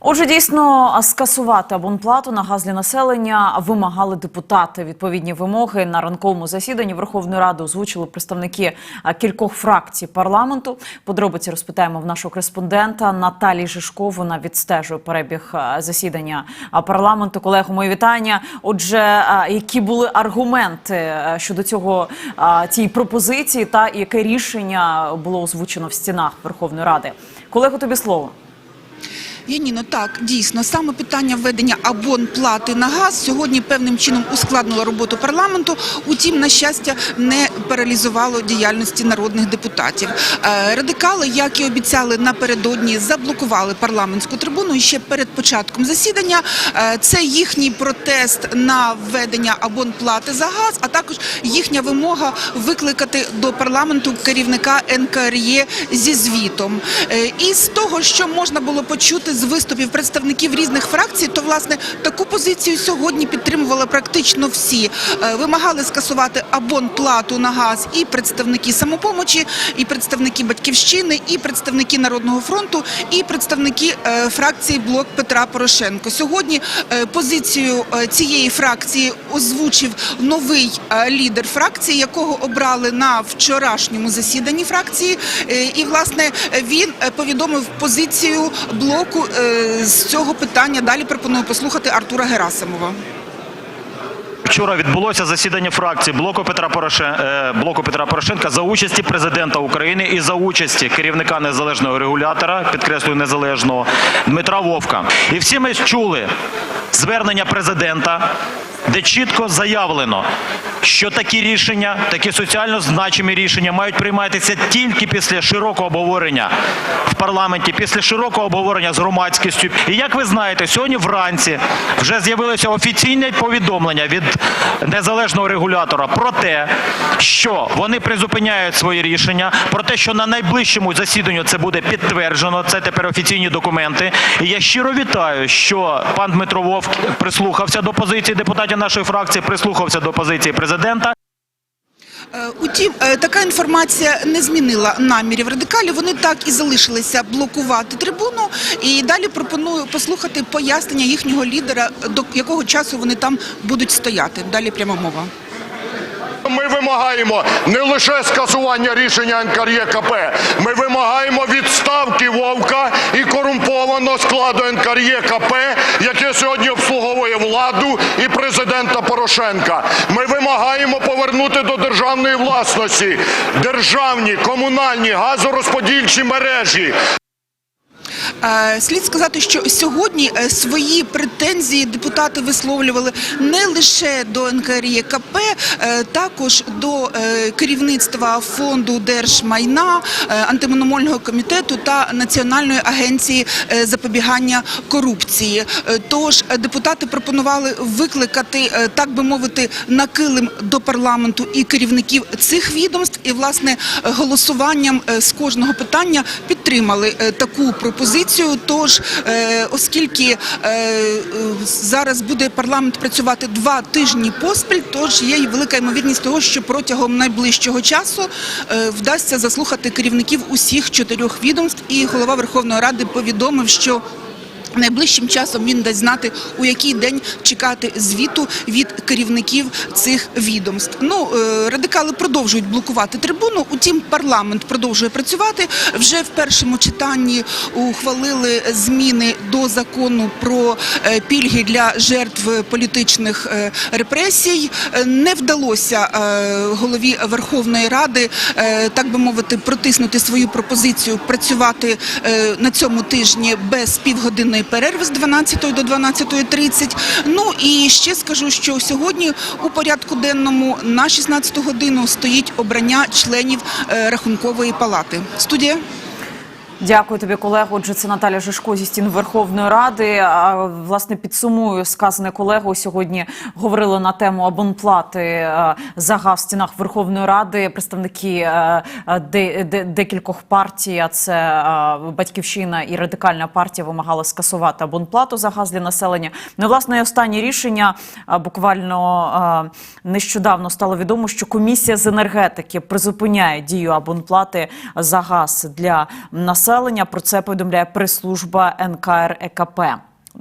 Отже, дійсно скасувати абонплату на газ для населення вимагали депутати. Відповідні вимоги на ранковому засіданні Верховної Ради озвучили представники кількох фракцій парламенту. Подробиці розпитаємо в нашого кореспондента Наталії Жишко. Вона відстежує перебіг засідання парламенту. Колего, мої вітання. Отже, які були аргументи щодо цього цієї пропозиції, та яке рішення було озвучено в стінах Верховної Ради? Колего, тобі слово. Яніно, так дійсно саме питання введення абонплати на газ сьогодні певним чином ускладнило роботу парламенту. Утім, на щастя, не паралізувало діяльності народних депутатів. Е, Радикали, як і обіцяли напередодні, заблокували парламентську трибуну ще перед початком засідання. Е, Це їхній протест на введення абонплати за газ, а також їхня вимога викликати до парламенту керівника НКРЄ зі звітом. Е, І з того, що можна було почути з виступів представників різних фракцій, то власне таку позицію сьогодні підтримували практично всі. Е, Вимагали скасувати абонплату на газ і представники самопомочі, і представники батьківщини, і представники Народного фронту, і представники е, фракції Блок Петра Порошенко. Сьогодні е, позицію цієї фракції озвучив новий лідер фракції, якого обрали на вчорашньому засіданні фракції. І власне він повідомив позицію блоку з цього питання. Далі пропоную послухати Артура Герасимова. Вчора відбулося засідання фракції блоку Петра Пороше... е, блоку Петра Порошенка за участі президента України і за участі керівника незалежного регулятора, підкреслюю незалежного Дмитра Вовка. І всі ми чули звернення президента, де чітко заявлено, що такі рішення, такі соціально значимі рішення мають прийматися тільки після широкого обговорення в парламенті, після широкого обговорення з громадськістю. І як ви знаєте, сьогодні вранці вже з'явилося офіційне повідомлення від незалежного регулятора про те, що вони призупиняють свої рішення, про те, що на найближчому засіданні це буде підтверджено. Це тепер офіційні документи. І я щиро вітаю, що пан Дмитро Вовк прислухався до позиції депутатів нашої фракції, прислухався до позиції президента. Е, Утім, е, така інформація не змінила намірів радикалів. Вони так і залишилися блокувати трибуну. І далі пропоную послухати пояснення їхнього лідера, до якого часу вони там будуть стояти. Далі пряма мова. Ми вимагаємо не лише скасування рішення НКРЄКП, ми вимагаємо і корумпованого складу НКРЄКП, яке сьогодні обслуговує владу і президента Порошенка. Ми вимагаємо повернути до державної власності державні комунальні газорозподільчі мережі. Е, Слід сказати, що сьогодні е, свої претензії депутати висловлювали не лише до НКРЄКП, е, також до керівництва фонду держмайна, антимонопольного комітету та Національної агенції запобігання корупції. Тож депутати пропонували викликати, так би мовити, на килим до парламенту і керівників цих відомств, і власне голосуванням з кожного питання підтримали е, таку пропозицію. Тож, е, оскільки е, зараз буде парламент працювати два тижні поспіль, тож є велика ймовірність того, що протягом найближчого часу вдасться заслухати керівників усіх чотирьох відомств. І голова Верховної Ради повідомив, що Найближчим часом він дасть знати, у який день чекати звіту від керівників цих відомств. Ну е, радикали продовжують блокувати трибуну. Утім, парламент продовжує працювати. Вже в першому читанні ухвалили зміни до закону про е, пільги для жертв політичних е, репресій. Не вдалося голові Верховної Ради, так би мовити, протиснути свою пропозицію працювати на цьому тижні без півгодинної перерви з 12 до 12.30. Ну і ще скажу, що сьогодні у порядку денному на 16 годину стоїть обрання членів е, рахункової палати. Студія. Дякую тобі, колего. Отже, це Наталя Жишко зі стін Верховної Ради. Власне, підсумую сказане колегою. Сьогодні говорили на тему абонплати е, за газ в стінах Верховної Ради. Представники е, де, де, декількох партій, а це е, Батьківщина і Радикальна партія, вимагали скасувати абонплату за газ для населення. Ну, власне, останнє рішення буквально нещодавно стало відомо, що комісія з енергетики призупиняє дію абонплати за газ для населення. Населення. Про це повідомляє прес-служба НКРЕКП.